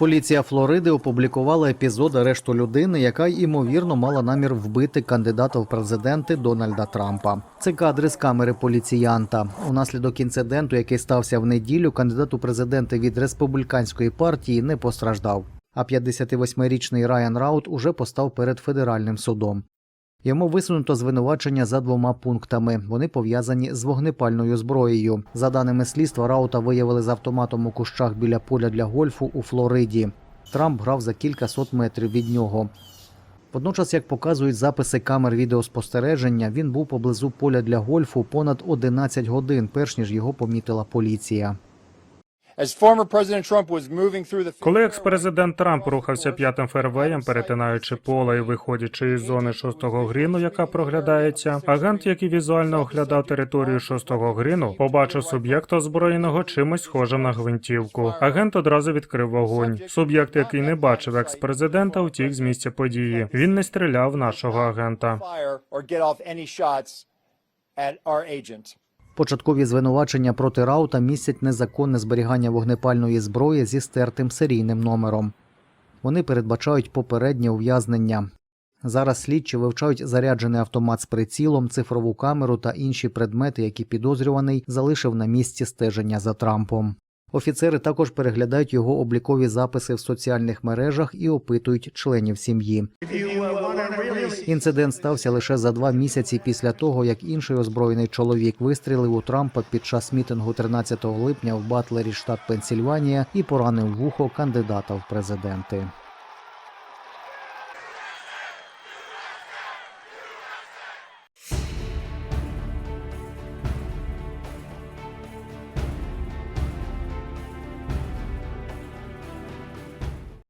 Поліція Флориди опублікувала епізод арешту людини, яка ймовірно мала намір вбити кандидата в президенти Дональда Трампа. Це кадри з камери поліціянта. Унаслідок інциденту, який стався в неділю, кандидат у президенти від республіканської партії не постраждав. А 58-річний Райан Раут уже постав перед федеральним судом. Йому висунуто звинувачення за двома пунктами. Вони пов'язані з вогнепальною зброєю. За даними слідства, Раута виявили з автоматом у кущах біля поля для гольфу у Флориді. Трамп грав за кілька сот метрів від нього. Водночас, як показують записи камер відеоспостереження, він був поблизу поля для гольфу понад 11 годин, перш ніж його помітила поліція. Коли екс-президент Трамп рухався п'ятим фервеєм, перетинаючи поле і виходячи із зони шостого гріну, яка проглядається, агент, який візуально оглядав територію шостого гріну, побачив суб'єкта озброєного чимось схожим на гвинтівку. Агент одразу відкрив вогонь. Суб'єкт, який не бачив екс-президента, втік з місця події. Він не стріляв нашого агента. Початкові звинувачення проти Раута містять незаконне зберігання вогнепальної зброї зі стертим серійним номером. Вони передбачають попереднє ув'язнення. Зараз слідчі вивчають заряджений автомат з прицілом, цифрову камеру та інші предмети, які підозрюваний залишив на місці стеження за Трампом. Офіцери також переглядають його облікові записи в соціальних мережах і опитують членів сім'ї. Інцидент стався лише за два місяці після того, як інший озброєний чоловік вистрілив у Трампа під час мітингу 13 липня в Батлері, штат Пенсільванія, і поранив вухо кандидата в президенти.